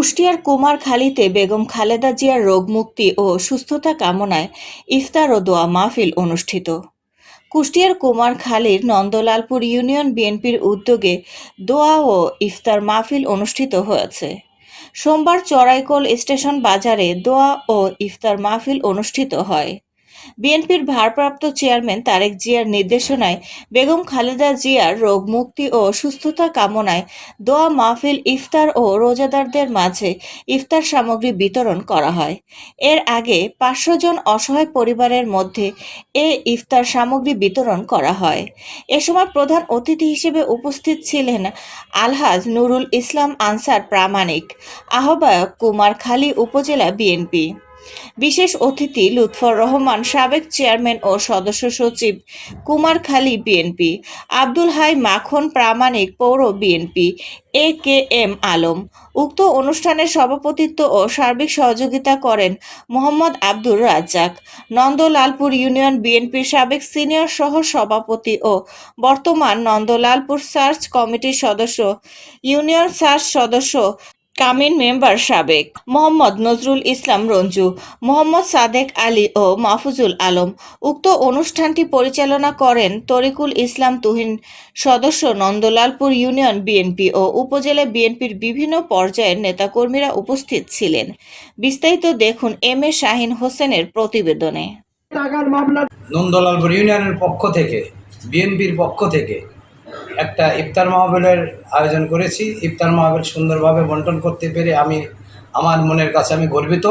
কুষ্টিয়ার কুমারখালীতে বেগম খালেদা জিয়ার রোগ মুক্তি ও সুস্থতা কামনায় ইফতার ও দোয়া মাহফিল অনুষ্ঠিত। কুষ্টিয়ার কুমারখালীর নন্দলালপুর ইউনিয়ন বিএনপির উদ্যোগে দোয়া ও ইফতার মাহফিল অনুষ্ঠিত হয়েছে। সোমবার চড়াইকোল স্টেশন বাজারে দোয়া ও ইফতার মাহফিল অনুষ্ঠিত হয়। বিএনপির ভারপ্রাপ্ত চেয়ারম্যান তারেক জিয়ার নির্দেশনায় বেগম খালেদা জিয়ার রোগ মুক্তি ও সুস্থতা কামনায় দোয়া, মাহফিল, ইফতার ও রোজাদারদের মাঝে ইফতার সামগ্রী বিতরণ করা হয়। এর আগে পাঁচশো জন অসহায় পরিবারের মধ্যে এ ইফতার সামগ্রী বিতরণ করা হয়। এ সময় প্রধান অতিথি হিসেবে উপস্থিত ছিলেন আলহাজ নুরুল ইসলাম আনসার প্রামাণিক, আহ্বায়ক কুমার কুমারখালী উপজেলা বিএনপি। বিশেষ অতিথি লুৎফর রহমান, সাবেক চেয়ারম্যান ও সদস্য সচিব কুমারখালী বিএনপি। আব্দুল হাই মাখন, প্রামাণিক পৌর বিএনপি। এ কে এম আলম। উক্ত অনুষ্ঠানের সভাপতিত্ব ও সার্বিক সহযোগিতা করেন মোহাম্মদ আব্দুর রাজ্জাক। নন্দলালপুর ইউনিয়ন বিএনপির সাবেক সিনিয়র সহ সভাপতি ও বর্তমান নন্দলালপুর সার্চ কমিটির সদস্য, ইউনিয়ন সার্চ সদস্য কামিন মেম্বার সাবেক মোহাম্মদ নজরুল ইসলাম রঞ্জু মোহাম্মদ সাদেক আলী ও মাহফুজুল আলম। উক্ত অনুষ্ঠানটি পরিচালনা করেন তরিকুল ইসলাম তুহিন। সদস্য নন্দলালপুর ইউনিয়ন বিএনপি ও উপজেলা বিএনপির বিভিন্ন পর্যায়ের নেতাকর্মীরা উপস্থিত ছিলেন। বিস্তারিত দেখুন এম এ শাহিন হোসেনের প্রতিবেদনে। নন্দলালপুর ইউনিয়নের পক্ষ থেকে বিএনপির পক্ষ থেকে একটা ইফতার মাহফিলের আয়োজন করেছি। ইফতার মাহফিল সুন্দরভাবে বন্টন করতে পেরে আমি, আমার মনের কাছে আমি গর্বিত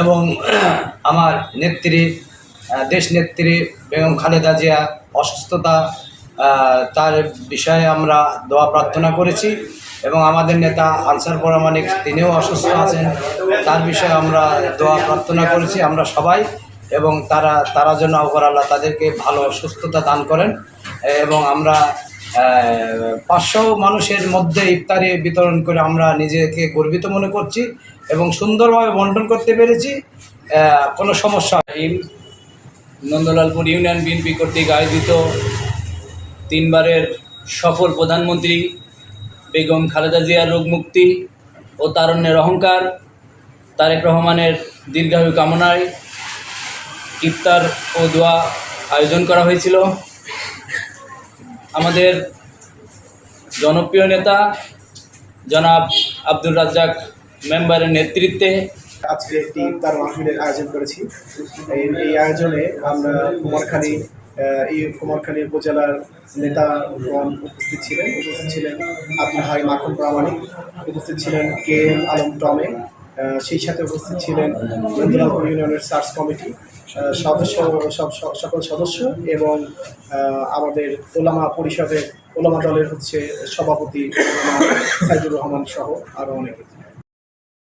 এবং আমার নেত্রী দেশ নেত্রী বেগম খালেদা জিয়া অসুস্থতা তার বিষয়ে আমরা দোয়া প্রার্থনা করেছি এবং আমাদের নেতা আনসার পরামানিক তিনিও অসুস্থ আছেন, তার বিষয়ে আমরা দোয়া প্রার্থনা করেছি আমরা সবাই এবং তারা তারা যেন অপর আল্লাহ তাদেরকে ভালো সুস্থতা দান করেন এবং আমরা পাঁচশো মানুষের মধ্যে ইফতারি বিতরণ করে আমরা নিজেকে গর্বিত মনে করছি এবং সুন্দরভাবে বন্টন করতে পেরেছি। কোনো সমস্যা নন্দলালপুর ইউনিয়ন বিএনপি কর্তৃক আয়োজিত তিনবারের সফল প্রধানমন্ত্রী বেগম খালেদা জিয়ার রোগমুক্তি ও তারণ্যের অহংকার, তারেক রহমানের দীর্ঘায়ু কামনায় ইফতার ও দোয়া আয়োজন করা হয়েছিল। আমাদের জনপ্রিয় নেতা জনাব আব্দুল রাজ্জাক মেম্বারের নেতৃত্বে। আজকে একটি তার মাহফিলের আয়োজন করেছি। এই আয়োজনে আমরা কুমারখালী এই কুমারখালী উপজেলার নেতাগণ উপস্থিত ছিলেন। উপস্থিত ছিলেন আব্দুল হাই মাখন প্রামাণিক। উপস্থিত ছিলেন কে এম আলম টমে। সেই সাথে উপস্থিত ছিলেন নন্দলালপুর ইউনিয়নের সার্চ কমিটি সদস্য, সব সকল সদস্য এবং আমাদের ওলামা পরিষদের ওলামা দলের হচ্ছে সভাপতি সাইদুর রহমান সহ আরও অনেকে।